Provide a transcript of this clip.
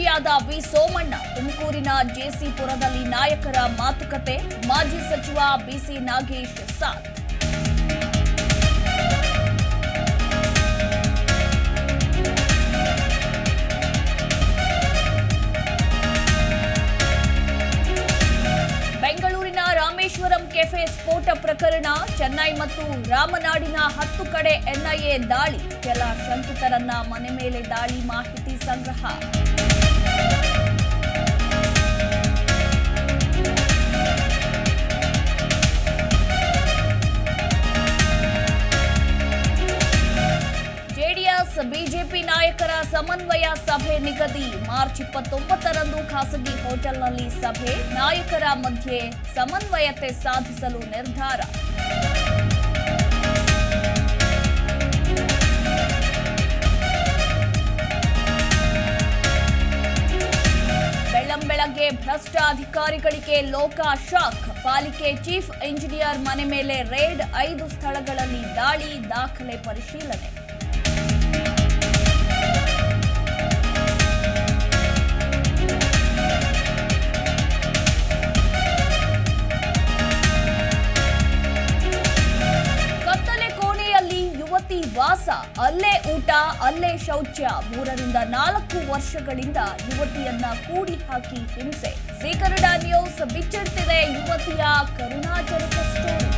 ಶಾಸಕರಾದ ವಿ ಸೋಮಣ್ಣ ತುಮಕೂರಿನ ಜೆಸಿಪುರದಲ್ಲಿ ನಾಯಕರ ಮಾತುಕತೆ. ಮಾಜಿ ಸಚಿವ ಬಿಸಿ ನಾಗೇಶ್ ಸಾತ್ ಬೆಂಗಳೂರಿನ ರಾಮೇಶ್ವರಂ ಕೆಫೆ ಸ್ಫೋಟ ಪ್ರಕರಣ, ಚೆನ್ನೈ ಮತ್ತು ರಾಮನಾಡಿನ ಹತ್ತು ಕಡೆ ಎನ್ಐಎ ದಾಳಿ, ಕೆಲ ಶಂಕಿತರನ್ನ ಮನೆ ಮೇಲೆ ದಾಳಿ ಮಾಹಿತಿ ಸಂಗ್ರಹ. ಬಿಜೆಪಿ ನಾಯಕರ ಸಮನ್ವಯ ಸಭೆ ನಿಗದಿ. ಮಾರ್ಚ್ ಇಪ್ಪತ್ತೊಂಬತ್ತರಂದು ಖಾಸಗಿ ಹೋಟೆಲ್ನಲ್ಲಿ ಸಭೆ. ನಾಯಕರ ಮಧ್ಯೆ ಸಮನ್ವಯತೆ ಸಾಧಿಸಲು ನಿರ್ಧಾರ. ಭ್ರಷ್ಟ ಅಧಿಕಾರಿಗಳಿಗೆ ಲೋಕ ಶಾಕ್. ಪಾಲಿಕೆ ಚೀಫ್ ಇಂಜಿನಿಯರ್ ಮನೆ ಮೇಲೆ ರೇಡ್ ಐದು ಸ್ಥಳಗಳಲ್ಲಿ ದಾಳಿ, ದಾಖಲೆ ಪರಿಶೀಲನೆ. ವಾಸ ಅಲ್ಲೇ ಊಟ, ಅಲ್ಲೇ ಶೌಚ ಮೂರರಿಂದ ನಾಲ್ಕು ವರ್ಷಗಳಿಂದ ಯುವತಿಯನ್ನ ಕೂಡಿ ಹಾಕಿ ಹಿಂಸೆ ಜಿ ನ್ಯೂಸ್ ಬಿಚ್ಚಿಡ್ತಿದೆ ಯುವತಿಯ ಕರುಣಾಚರಿತ ಸ್ಟೋರಿ